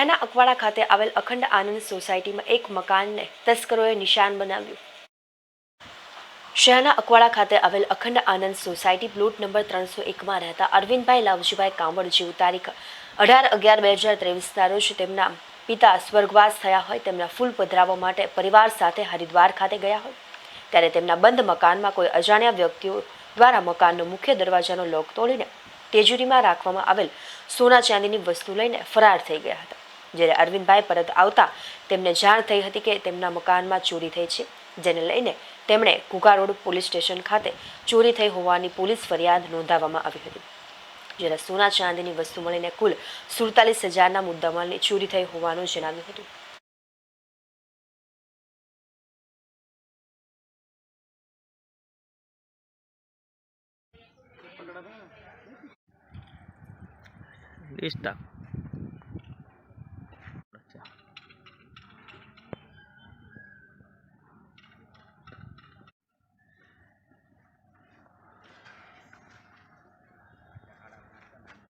શહેરના અકવાડા ખાતે આવેલ અખંડ આનંદ સોસાયટીમાં એક મકાનને તસ્કરોએ નિશાન બનાવ્યું. શહેરના અકવાડા ખાતે આવેલ અખંડ આનંદ સોસાયટી પ્લોટ નંબર ત્રણસો એકમાં રહેતા અરવિંદભાઈ લાવજીભાઈ કામડ જેવું તારીખ અઢાર અગિયાર બે હજાર ત્રેવીસના રોજ તેમના પિતા સ્વર્ગવાસ થયા હોય તેમના ફૂલ પધરાવવા માટે પરિવાર સાથે હરિદ્વાર ખાતે ગયા હોય. ત્યારે તેમના બંધ મકાનમાં કોઈ અજાણ્યા વ્યક્તિઓ દ્વારા મકાનનો મુખ્ય દરવાજાનો લોક તોડીને તેજુરીમાં રાખવામાં આવેલ સોના ચાંદીની વસ્તુ લઈને ફરાર થઈ ગયા હતા. જ્યારે અરવિંદભાઈ પરત આવતા તેમને જાણ થઈ હતી કે તેમના મકાનમાં ચોરી થઈ છે, જેને લઈને તેમણે કુકા પોલીસ સ્ટેશન ખાતે ચોરી થઈ હોવાની પોલીસ ફરિયાદ નોંધાવવામાં આવી હતી જ્યારે સોના ચાંદીની વસ્તુ મળીને કુલ સુડતાલીસ હજારના મુદ્દામાલની ચોરી થઈ હોવાનું જણાવ્યું હતું Lista.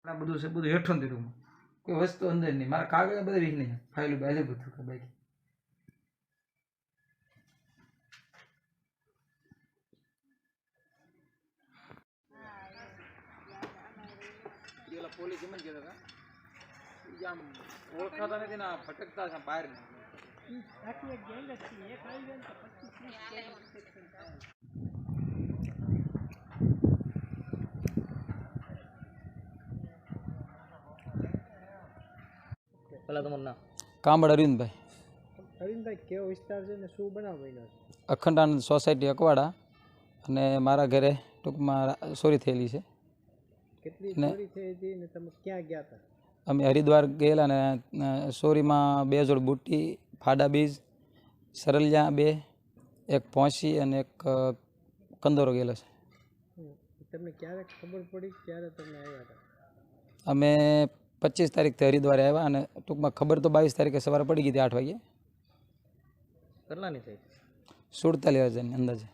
આ બધું છે, બધું હેઠો દીધું કોઈ વસ્તુ અંદર નહીં. મારા કાગળ બધા વીજ નહીં ફાઇલું બાજુ બધું કે બાકી. પોલીસ એમ જ કહેતા હતા આમ ઓળખાતા નથી ને ફટકતા છે બહાર પેલા તમારું નામ કામડ અરવિંદભાઈ. અરવિંદભાઈ કેવો વિસ્તાર છે ને શું બનાવ બન્યો છે? સોસાયટી અકવાડા અને મારા ઘરે ટૂંકમાં ચોરી થયેલી છે. કેટલી ચોરી થઈ હતી ને તમે ક્યાં ગયા હતા? અમે હરિદ્વાર ગયેલા ને સોરીમાં ચોરીમાં બે જોડ બુટ્ટી ફાડા બીજ સરલિયા બે એક પહોંચી અને એક કંદોરો ગયેલો છે. તમને ક્યારે ખબર પડી ક્યારે તમને આવ્યા હતા? અમે પચીસ તારીખથી હરિદ્વારે આવ્યા અને ટૂંકમાં ખબર તો બાવીસ તારીખે સવારે પડી ગઈ હતી આઠ વાગે કેટલાની થઈ? સુડતાલીસ હજારની અંદાજે.